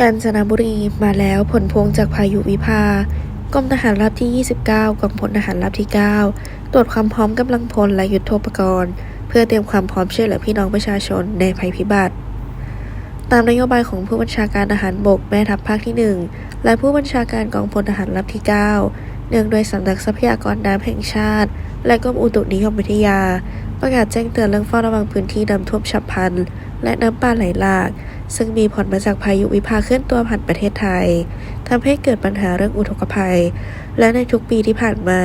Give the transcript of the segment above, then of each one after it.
กาญจนบุรีมาแล้วผลพวงจากพายุวิภากรมทหารราบที่ 29 กองพลทหารราบที่ 9 ตรวจความพร้อมกำลังพลและยุทโธปกรณ์ เพื่อเตรียมความพร้อมช่วยเหลือพี่น้องประชาชนในภัยพิบัติ ตามนโยบายของผู้บัญชาการทหารบกแม่ทัพภาคที่ 1 และผู้บัญชาการกองพลทหารราบที่ 9 เนื่องโดยสำนักทรัพยากรน้ำแห่งชาติ และกรมอุตุนิยมวิทยา ประกาศแจ้งเตือนเรื่องเฝ้าระวังพื้นที่น้ำท่วมฉับพลันและน้ำป่าไหลหลาก ซึ่งมีผลมาจากพายุวิภาเคลื่อนตัวผ่านประเทศไทยทำให้เกิดปัญหาเรื่องอุทกภัย และในทุกปีที่ผ่านมา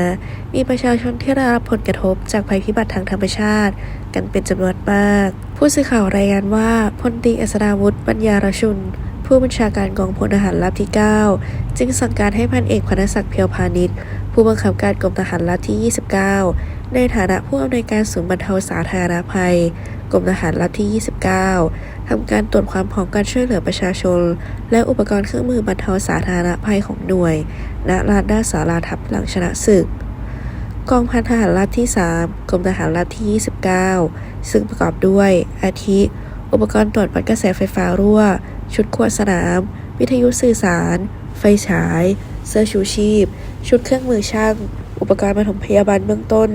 มีประชาชนที่ได้รับผลกระทบจากภัยพิบัติทางธรรมชาติ กันเป็นจำนวนมาก ผู้สื่อข่าวรายงานว่าพลตีอัศดาวุฒิปัญญารชุน ผู้บัญชาการกองพลทหารราบที่ 9 จึงสั่งการให้พันเอกพนศักดิ์เพียวพาณิชย์ผู้บังคับการกรมทหารราบที่ 29 ในฐานะผู้อำนวยการศูนย์บรรเทาสาธารณภัย กรมทหารราบที่ 29 ทำการตรวจความพร้อมการช่วยเหลือประชาชน และอุปกรณ์เครื่องมือบรรเทาสาธารณภัยของหน่วย ณ ลานหน้าศาลาทัพหลังชนะศึก กองพันทหารราบที่ 3 กรมทหารราบที่ 29 ซึ่งประกอบด้วย อาทิ อุปกรณ์ตรวจวัดกระแสไฟฟ้ารั่ว ชุดขวดสนาม วิทยุสื่อสาร ไฟฉาย เสื้อชูชีพ ชุดเครื่องมือช่าง อุปกรณ์ปฐมพยาบาลเบื้องต้น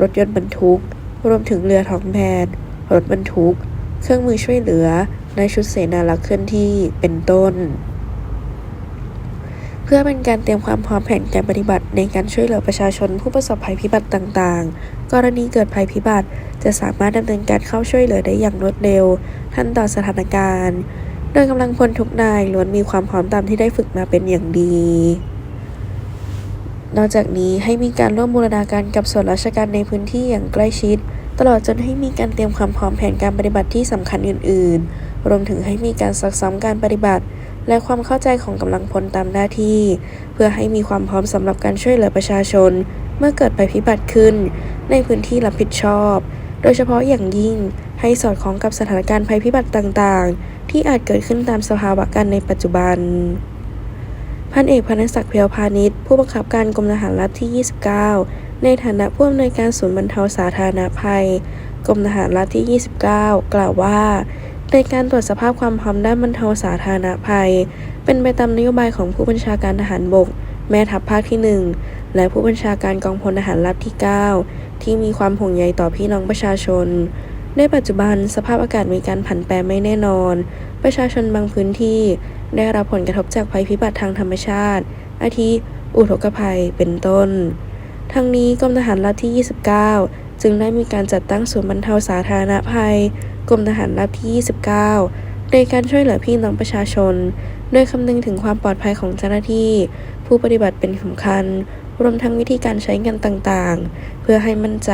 รถยนต์บรรทุก รวมถึงเรือท้องแบน รถบรรทุก เครื่องมือช่วยเหลือ ในชุดเสนารักษ์เคลื่อนที่ เป็นต้น เพื่อเป็นการเตรียมความพร้อมแผนการปฏิบัติในการช่วยเหลือประชาชนผู้ประสบภัยพิบัติต่าง ๆ กรณีเกิดภัยพิบัติ จะสามารถดำเนินการเข้าช่วยเหลือได้อย่างรวดเร็ว ทันต่อสถานการณ์ โดยกำลังพลทุกนายล้วนมีความพร้อมตามที่ได้ฝึกมาเป็นอย่างดีนอกจากนี้ให้มีการร่วมบูรณาการกับส่วนราชการในพื้นที่อย่างใกล้ชิด ตลอดจนให้มีการเตรียมความพร้อมแผนการปฏิบัติที่สำคัญอื่น ๆ รวมถึงให้มีการซักซ้อมการปฏิบัติ และความเข้าใจของกำลังพลตามหน้าที่ เพื่อให้มีความพร้อมสำหรับการช่วยเหลือประชาชน เมื่อเกิดภัยพิบัติขึ้น ในพื้นที่รับผิดชอบ โดยเฉพาะอย่างยิ่งให้สอดคล้องกับสถานการณ์ภัยพิบัติต่าง ๆ ที่อาจเกิดขึ้นตามสภาวะการในปัจจุบันพันเอกพนศักดิ์เพียวพาณิชย์ผู้บังคับการกรมทหารราบที่ 29 ในฐานะผู้อำนวยการศูนย์บรรเทาสาธารณภัย กรมทหารราบที่ 29 กล่าวว่า ในการตรวจสภาพความพร้อมด้านบรรเทาสาธารณภัย เป็นไปตามนโยบายของผู้บัญชาการทหารบก แม่ทัพภาคที่ 1 และผู้บัญชาการกองพลทหารราบที่ 9 ที่มีความห่วงใยต่อพี่น้องประชาชน ในปัจจุบันสภาพอากาศมีการผันแปรไม่แน่นอน ประชาชนบางพื้นที่ ได้รับผลกระทบจากภัยพิบัติทางธรรมชาติ อาทิอุทกภัยเป็นต้น ทั้งนี้กรมทหารราบที่ 29 จึงได้มีการจัดตั้งศูนย์บรรเทาสาธารณภัย กรมทหารราบที่ 29 ในการช่วยเหลือพี่น้องประชาชน โดยคำนึงถึงความปลอดภัยของเจ้าหน้าที่ ผู้ปฏิบัติเป็นสำคัญ รวมทั้งวิธีการใช้งานต่างๆ เพื่อให้มั่นใจ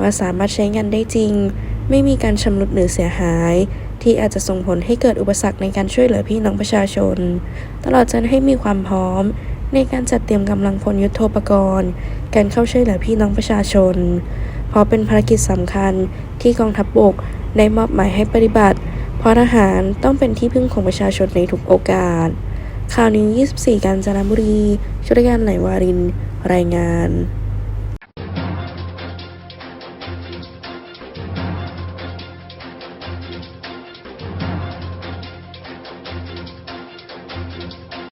ว่าสามารถใช้งานได้จริง ไม่มีการชำรุดหรือเสียหาย ที่อาจจะส่งผลให้เกิดอุปสรรคในการช่วยเหลือพี่น้องประชาชน ตลอดจนให้มีความพร้อม ในการจัดเตรียมกำลังพลยุทโธปกรณ์ การเข้าช่วยเหลือพี่น้องประชาชน เพราะเป็นภารกิจสำคัญที่กองทัพบบกได้มอบหมายให้ปฏิบัติ เพราะทหารต้องเป็นที่พึ่งของประชาชนในทุกโอกาส ข่าวนี้24 กาญจนบุรีชุดการไหลวาริน รายงาน